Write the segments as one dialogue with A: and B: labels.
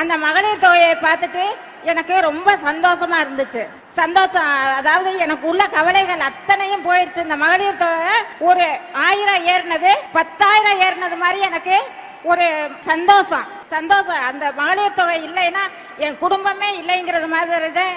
A: அந்த மகளிர் தொகையை பார்த்துட்டு எனக்கு ரொம்ப சந்தோஷமா இருந்துச்சு. சந்தோஷம் அதாவது எனக்கு உள்ள கவலைகள் அத்தனையும் போயிடுச்சு. இந்த மகளிர் தொகை ஒரு ஆயிரம் ஏறினது பத்தாயிரம் ஏறினது மாதிரி எனக்கு ஒரு சந்தோஷம். சந்தோஷம். அந்த மகளிர் தொகை இல்லைன்னா என் குடும்பமே இல்லைங்கிறது மாதிரி தான்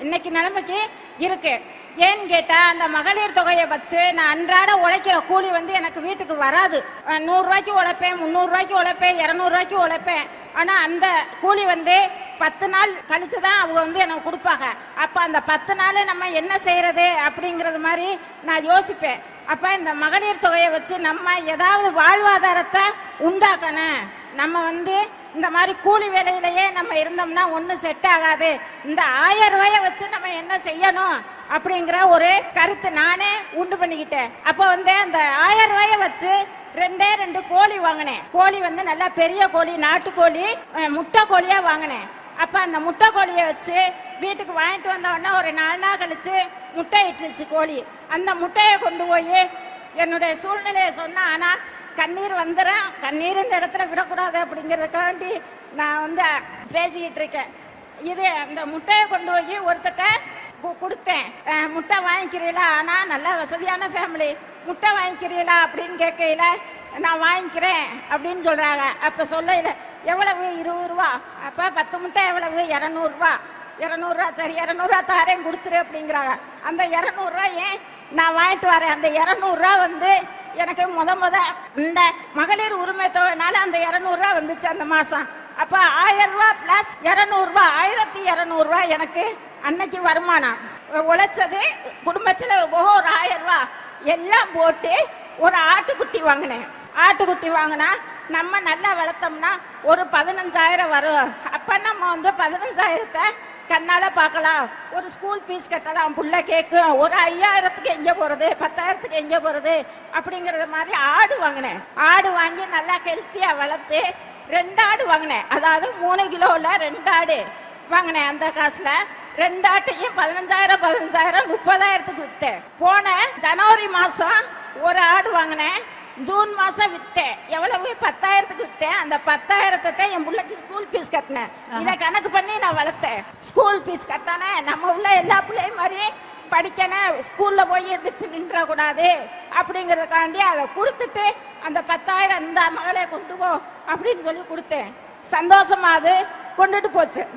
A: இன்னைக்கு நிலைமைக்கு இருக்கு. ஏன்னு கேட்டா அந்த மகளிர் தொகையை வச்சு நான் அன்றாட உழைக்கிற கூலி வந்து எனக்கு வீட்டுக்கு வராது. அஹ் நூறு ரூபாய்க்கு உழைப்பேன் முந்நூறு ரூபாய்க்கு உழைப்பேன் இரநூறுவாய்க்கு ரூபாய்க்கு உழைப்பேன். ஆனா அந்த கூலி வந்து பத்து நாள் கழிச்சு தான் அவங்க வந்து எனக்கு கொடுப்பாங்க. அப்ப அந்த பத்து நாள் நம்ம என்ன செய்யறது அப்படிங்கறது மாதிரி நான் யோசிப்பேன். அப்ப இந்த மகளிர் தொகையை வச்சு நம்ம ஏதாவது வாழ்வாதாரத்தை உண்டாக்கணும். நம்ம வந்து இந்த மாதிரி கூலி வேலையிலேயே நம்ம இருந்தோம்னா ஒன்றும் செட் ஆகாது. இந்த ஆயிரம் ரூபாய வச்சு நம்ம என்ன செய்யணும்? அப்படிங்கிற ஒரு கருத்து நானே உண்டு பண்ணிக்கிட்டேன். அப்போ வந்து அந்த ஆயிரம் ரூபாய வச்சு ரெண்டே ரெண்டு கோழி வாங்கினேன். கோழி வந்து நல்லா பெரிய கோழி நாட்டுக்கோழி முட்டை கோழியா வாங்கினேன். அப்ப அந்த முட்டை கோழியை வச்சு வீட்டுக்கு வாங்கிட்டு வந்தோடனே ஒரு நாலு நாள் கழிச்சு முட்டை இட்டுருச்சு கோழி. அந்த முட்டையை கொண்டு போய் என்னுடைய சூழ்நிலையை சொன்ன ஆனா கண்ணீர் வந்துடும் கண்ணீர் இந்த இடத்துல விடக்கூடாது அப்படிங்கிறதுக்காண்டி நான் வந்து பேசிக்கிட்டு இருக்கேன். இது அந்த முட்டையை கொண்டு போய் ஒருத்தட்ட கொடுத்தேன். முட்டை வாங்கிக்கிறீங்களா ஆனா நல்ல வசதியான ஃபேமிலி முட்டை வாங்கிக்கிறீங்களா அப்படின்னு கேட்கையில நான் வாங்கிக்கிறேன் அப்படின்னு சொல்றாங்க. அப்ப சொல்லையில எவ்வளவு? இருபது ரூபா. அப்ப பத்து முட்டை எவ்வளவு? இரநூறுவா இரநூறுவா சரி இரநூறுவா தாரேன் கொடுத்துரு அப்படிங்கிறாங்க. அந்த இரநூறுவா ஏன் நான் வாங்கிட்டு வரேன்? அந்த இரநூறுவா வந்து எனக்கு முத முத இந்த மகளிர் உரிமை தொகைனால அந்த இரநூறுவா வந்துச்சு அந்த மாசம். அப்ப ஆயிரம் ரூபா பிளஸ் இரநூறுவா ஆயிரத்தி இரநூறுவா எனக்கு அன்னைக்கு வருமானம் உழைச்சது குடும்பத்துல ஒரு ஆயிரம் ரூபா. எல்லாம் போட்டு ஒரு ஆட்டுக்குட்டி வாங்கினேன். ஆட்டுக்குட்டி வாங்கினா நம்ம நல்லா வளர்த்தோம்னா ஒரு பதினஞ்சாயிரம் வரும். அப்ப நம்ம வந்து பதினஞ்சாயிரத்தை கண்ணால பார்க்கலாம். ஒரு ஸ்கூல் ஃபீஸ் கட்டலாம். புள்ள கேட்கும் ஒரு ஐயாயிரத்துக்கு எங்க போறது? பத்தாயிரத்துக்கு எங்க போறது? அப்படிங்கறது மாதிரி ஆடு வாங்கினேன். ஆடு வாங்கி நல்லா ஹெல்த்தியா வளர்த்து ரெண்டு ஆடு வாங்கினேன். அதாவது மூணு கிலோவில் ரெண்டு ஆடு வாங்கினேன் அந்த காசுல. ரெண்டு ஆட்டையும் பதினஞ்சாயிரம் பதினஞ்சாயிரம் முப்பதாயிரத்துக்கு வித்தேன். போன ஜனவரி மாசம் ஒரு ஆடு வாங்கினேன். ஜூன் மாசம் வித்தேன். எவ்வளவு? பத்தாயிரத்துக்கு வித்தேன். அந்த பத்தாயிரத்தை என் பிள்ளைக்கு ஸ்கூல் ஃபீஸ் கட்டினேன். இதை கணக்கு பண்ணி நான் வளர்த்தேன். ஸ்கூல் ஃபீஸ் கட்டினேன். நம்ம உள்ள எல்லா பிள்ளையும் மாதிரி படிக்கணும். ஸ்கூல்ல போய் எந்திரிச்சு நின்ற கூடாது அப்படிங்கறதுக்காண்டி அதை கொடுத்துட்டு அந்த பத்தாயிரம் இந்த மகளை கொண்டு போ அப்படின்னு சொல்லி கொடுத்தேன். சந்தோஷமா அது கொண்டுட்டு போச்சு.